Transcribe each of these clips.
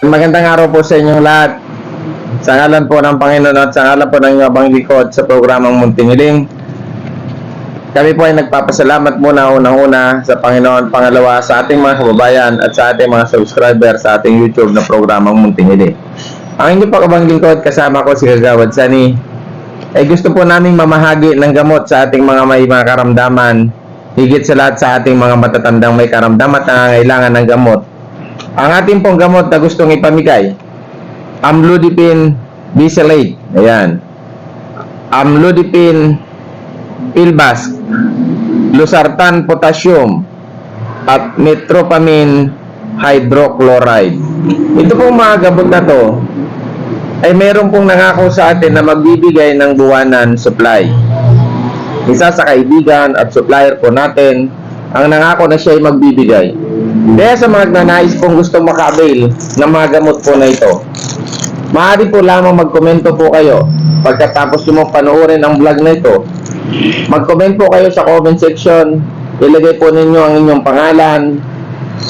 Magandang araw po sa inyong lahat. Sa ngalan po ng Panginoon at sa ngalan po ng abang likod sa programang Muntingiling. Kami po ay nagpapasalamat muna unang-una sa Panginoon, pangalawa sa ating mga kababayan at sa ating mga subscriber sa ating YouTube na programang Muntingiling. Ang inyong pag-abang lingkod kasama ko si Kagawad Sani ay gusto po naming mamahagi ng gamot sa ating mga may mga karamdaman higit sa lahat sa ating mga matatandang may karamdaman at nangangailangan ng gamot ang ating pong gamot na gustong ipamigay, Amlodipine Bisalate. Ayan. Amlodipine Pilbas, Losartan Potassium, at Metropamine Hydrochloride. Ito pong mga gamot na to ay meron pong nangako sa atin na magbibigay ng buwanan supply. Isa sa kaibigan at supplier po natin ang nangako na siya ay magbibigay. Kaya sa mga nagnanais pong gusto maka-avail ng mga gamot po na ito, maaari po lamang magkomento po kayo pagkatapos mong panoorin ang vlog na ito. Mag-comment po kayo sa comment section, ilagay po ninyo ang inyong pangalan,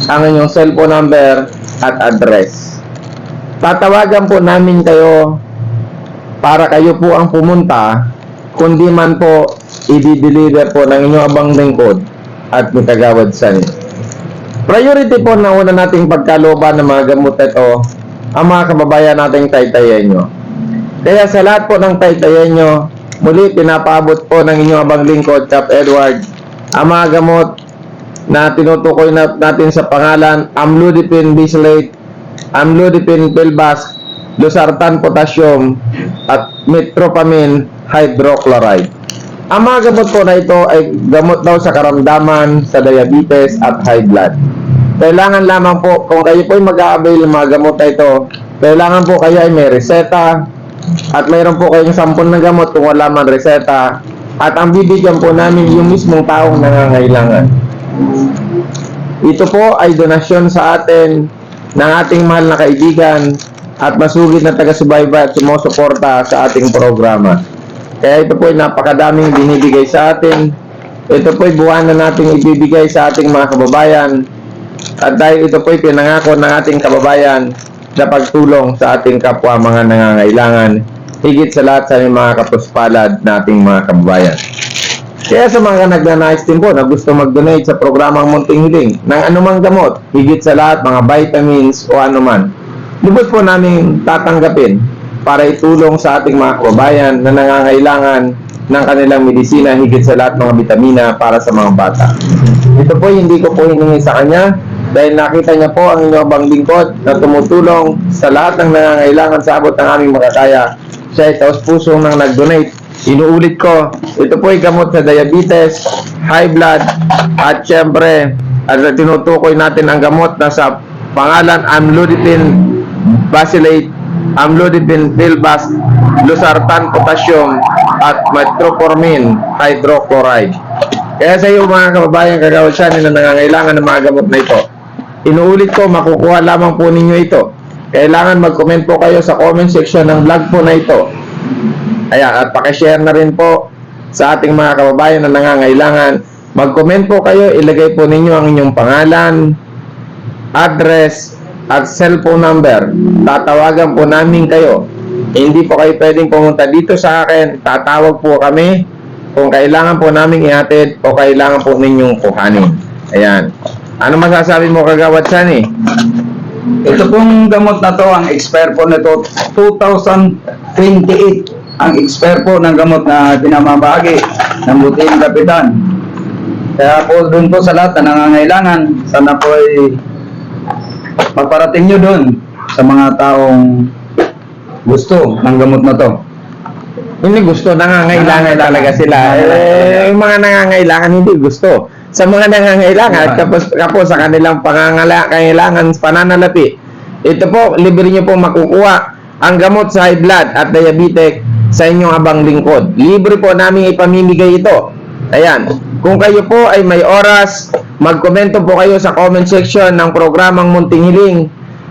ang inyong cellphone number at address. Tatawagan po namin kayo para kayo po ang pumunta kundi man po i-deliver po ng inyong abang lingkod at ni Kagawad Sani. Priority po na una nating pagkalooban ng mga gamot ito ang mga kababayan nating taytayan nyo. Kaya sa lahat po ng taytayan nyo, muli pinapaabot po ng inyong abang lingkod, Cap Edward, ang mga gamot na tinutukoy na, natin sa pangalan Amlodipine Bislate, Amlodipine Pilbas, Losartan Potassium, at Metropamine Hydrochloride. Ang mga gamot po na ito ay gamot daw sa karamdaman, sa diabetes at high blood. Kailangan lamang po, kung kayo po ay mag-a-avail mga gamot na ito, kailangan po kayo ay may reseta at mayroon po kayong sampon ng gamot kung wala man reseta at ang bibigyan po namin yung mismong taong nangangailangan. Ito po ay donasyon sa atin ng ating mahal na kaibigan at masugid na taga-subaybay at sumusuporta sa ating programa. Kaya ito po ay napakadaming binibigay sa atin. Ito po ay buwan na nating ibibigay sa ating mga kababayan. At dahil ito po ay pinangako ng ating kababayan na pagtulong sa ating kapwa mga nangangailangan, higit sa lahat sa mga kapuspalad nating mga kababayan. Kaya sa mga nagnanais din po na gusto mag-donate sa programang Munting Hiling ng anumang gamot, higit sa lahat mga vitamins o anuman, lubos po namin tatanggapin para itulong sa ating mga kababayan na nangangailangan ng kanilang medisina higit sa lahat mga vitamina para sa mga bata. Ito po hindi ko po hiningi sa kanya dahil nakita niya po ang inyong bang lingkod na tumutulong sa lahat ng nangangailangan sa abot ng aming makakaya. Siya ay taos pusong nang nag-donate. Inuulit ko, ito po ay gamot sa diabetes, high blood, at syempre, at tinutukoy natin ang gamot na sa pangalan Amlodipine Basilate, Amlodipine Pilbas, Losartan Potassium, at Metformin Hydrochloride. Kaya sa iyo mga kababayan kagawad siya na nangangailangan ng mga gamot na ito, inuulit ko, makukuha lamang po ninyo ito. Kailangan mag-comment po kayo sa comment section ng vlog po na ito. Ayan, at pakishare na rin po sa ating mga kababayan na nangangailangan. Mag-comment po kayo, ilagay po ninyo ang inyong pangalan, address, at cellphone number. Tatawagan po namin kayo. Hindi po kayo pwedeng pumunta dito sa akin. Tatawag po kami kung kailangan po namin ihatid o kailangan po ninyong kuhanin. Ayan. Ano masasabi mo kagawad Sani? Ito pong gamot na to, ang expire po nito 2028. Ang expire po ng gamot na pinamabagi ng buting kapitan. Kaya po doon po sa lahat na nangangailangan, sana po ay magparating nyo doon sa mga taong gusto ng gamot na to. Hindi gusto, nangangailangan talaga sila. Eh, yung mga nangangailangan hindi gusto. Sa mga nangangailangan, at kapos, kapos sa kanilang pangangailangan, pananalapi, ito po, libre nyo po makukuha ang gamot sa high blood at diabetic sa inyong abang lingkod. Libre po namin ipamimigay ito. Ayan. Kung kayo po ay may oras, magkomento po kayo sa comment section ng programang Munting Hiling.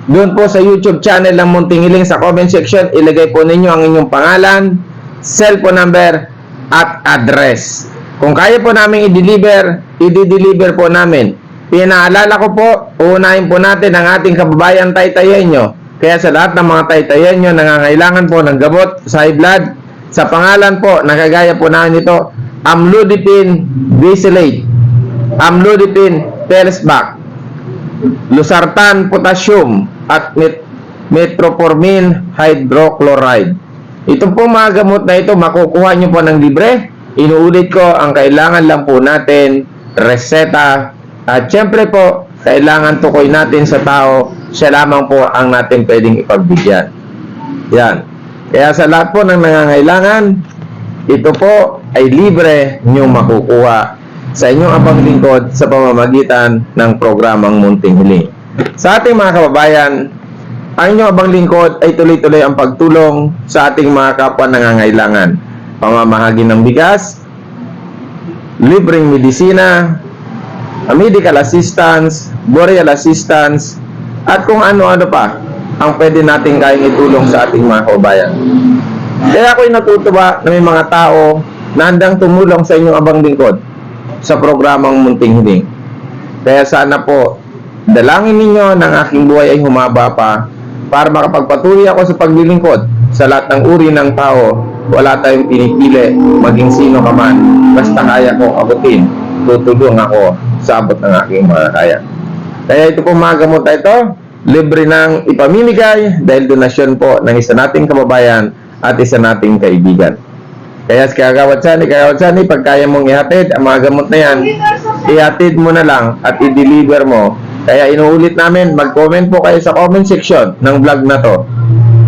Doon po sa YouTube channel ng Munting Hiling sa comment section, ilagay po ninyo ang inyong pangalan, cellphone number, at address. Kung kaya po namin i-deliver, i-deliver po namin. Pinaalala ko po, uunahin po natin ang ating kababayan taytayenyo Kaya sa lahat ng mga taytayan nyo, nangangailangan po ng gamot sa high blood, sa pangalan po, nakagaya po namin ito, Amlodipine Bisalate, Amlodipine Telsbac, Losartan Potassium, at met Metformin Hydrochloride. Ito po mga gamot na ito, makukuha nyo po ng libre. Inuulit ko, ang kailangan lang po natin, reseta, at syempre po, kailangan tukoy natin sa tao, siya lamang po ang natin pwedeng ipagbigyan. Yan. Kaya sa lahat po ng nangangailangan, ito po ay libre nyo makukuha sa inyong abang lingkod sa pamamagitan ng programang Munting Hiling. Sa ating mga kababayan, ang inyong abang lingkod ay tuloy-tuloy ang pagtulong sa ating mga kapwa nangangailangan. Pamamahagi ng bigas, libreng medisina, medical assistance, burial assistance, at kung ano-ano pa ang pwede natin kayang itulong sa ating mga kababayan. Kaya ako'y natutuwa na may mga tao na handang tumulong sa inyong abang lingkod sa programang Munting Hiling. Kaya sana po, dalangin ninyo ng aking buhay ay humaba pa para makapagpatuloy ako sa paglilingkod sa lahat ng uri ng tao. Wala tayong pinipili, maging sino ka man. Basta kaya kong abutin, tutulong ako sa abot ng aking mga kaya. Kaya ito po mga gamot na ito, libre ng ipamimigay dahil donasyon po ng isa nating kababayan at isa nating kaibigan. Kaya sa kagawad sani, kagawad sani, pag kaya mong ihatid ang mga gamot na yan, ihatid mo na lang at i-deliver mo. Kaya inuulit namin, mag-comment po kayo sa comment section ng vlog na to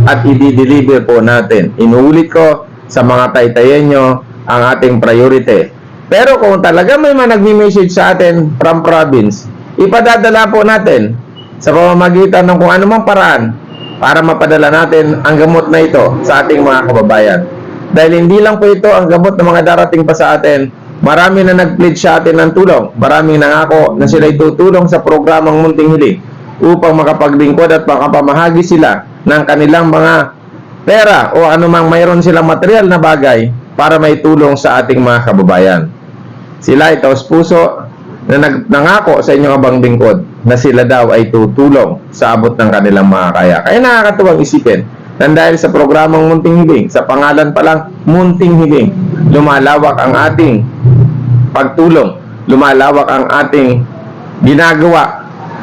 at i-deliver po natin. Inuulit ko sa mga taytayan nyo ang ating priority. Pero kung talaga may mga nagme-message sa atin from province, ipadadala po natin sa pamamagitan ng kung anumang paraan para mapadala natin ang gamot na ito sa ating mga kababayan. Dahil hindi lang po ito ang gamot ng mga darating pa sa atin, marami na nag-pledge sa atin ng tulong. Maraming nangako na sila tutulong sa programang Munting Hiling upang makapaglingkod at makapamahagi sila ng kanilang mga pera o anumang mayroon silang material na bagay para may tulong sa ating mga kababayan. Sila ito sa puso na nangako sa inyong abang lingkod na sila daw ay tutulong sa abot ng kanilang mga kaya. Kaya nakakatuwang isipin na dahil sa programang Munting Hiling, sa pangalan pa lang Munting Hiling, lumalawak ang ating pagtulong, lumalawak ang ating ginagawa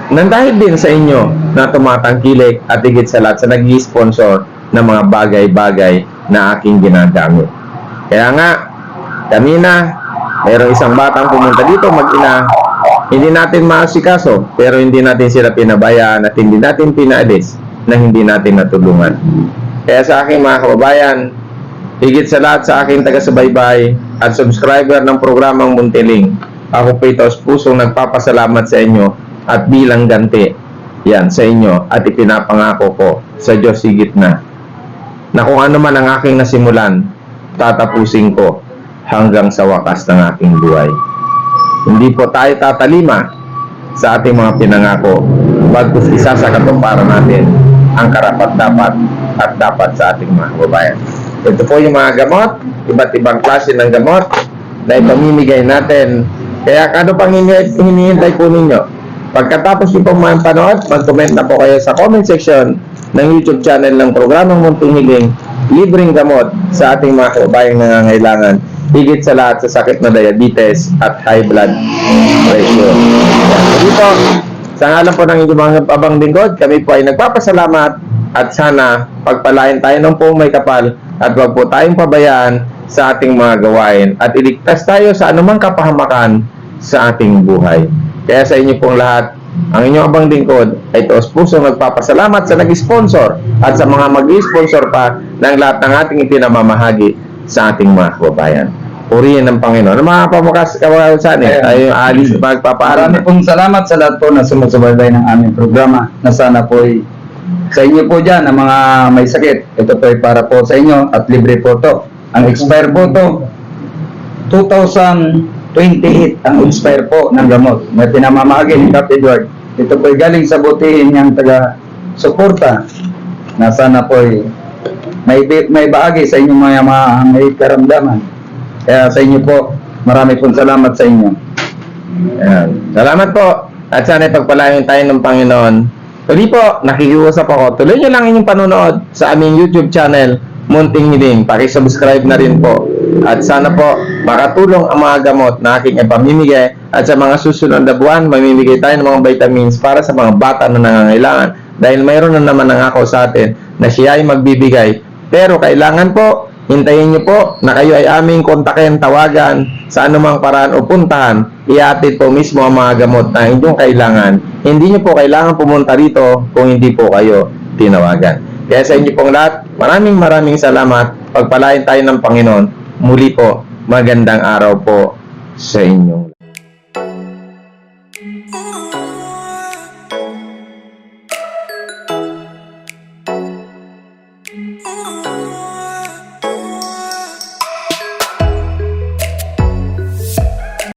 nang dahil din sa inyo na tumatangkilik at higit sa lahat sa nag sponsor ng mga bagay-bagay na aking ginagamit. Kaya nga, kanina, mayroong isang batang pumunta dito mag-ina, hindi natin maasikaso, pero hindi natin sila pinabayaan at hindi natin pinaalis na hindi natin natulungan. Kaya sa aking mga kababayan, higit sa lahat sa aking taga-subaybay at subscriber ng programang Muntiling, ako po ito pusong nagpapasalamat sa inyo at bilang ganti yan sa inyo at ipinapangako ko sa Diyos higit na na kung ano man ang aking nasimulan, tatapusin ko hanggang sa wakas ng aking buhay. Hindi po tayo tatalima sa ating mga pinangako, bagkus isa sa katuparan natin ang karapat dapat at dapat sa ating mga kababayan. Ito po yung mga gamot, iba't ibang klase ng gamot na ipamimigay natin. Kaya ano pang hini- hinihintay po ninyo? Pagkatapos nyo pong panood, mag-comment na po kayo sa comment section ng YouTube channel ng programang Munting Hiling, libreng gamot sa ating mga kababayang nangangailangan, higit sa lahat sa sakit na diabetes at high blood pressure. Dito, sa ngalan po ng inyong mga abang lingkod, kami po ay nagpapasalamat at sana pagpalain tayo ng pong may kapal at wag po tayong pabayaan sa ating mga gawain at iligtas tayo sa anumang kapahamakan sa ating buhay. Kaya sa inyo pong lahat, ang inyong abang lingkod ay taos pusong nagpapasalamat sa nag-sponsor at sa mga mag-sponsor pa ng lahat ng ating ipinamamahagi sa ating mga kababayan. Purihin ng Panginoon. Ang mga pamukas kawasan eh, tayo yung alis Marami pagpapaaral. pong salamat sa lahat po na sumusubaybay ng aming programa na sana po ay sa inyo po dyan, ang mga may sakit. Ito po ay para po sa inyo at libre po to. Ang expire po to, 2028 ang expire po ng gamot na pinamamahagi ni Cap Edward. Ito po ay galing sa butihin niyang taga-suporta na sana po ay may, may bahagi sa inyong mga, mga may karamdaman. Kaya sa inyo po, marami pong salamat sa inyo. Ayan. Salamat po. At sana pagpalain tayo ng Panginoon Muli po, nakikiusap ako. Tuloy nyo lang inyong panonood sa aming YouTube channel, Munting Hiling. Pakisubscribe na rin po. At sana po, makatulong ang mga gamot na aking ipamimigay. At sa mga susunod na buwan, mamimigay tayo ng mga vitamins para sa mga bata na nangangailangan. Dahil mayroon na naman nangako sa atin na siya ay magbibigay. Pero kailangan po, hintayin nyo po na kayo ay aming kontakin, tawagan sa anumang paraan o puntahan. Iatid po mismo ang mga gamot na inyong kailangan. Hindi nyo po kailangan pumunta rito kung hindi po kayo tinawagan. Kaya sa inyo pong lahat, maraming maraming salamat. Pagpalain tayo ng Panginoon. Muli po, magandang araw po sa inyong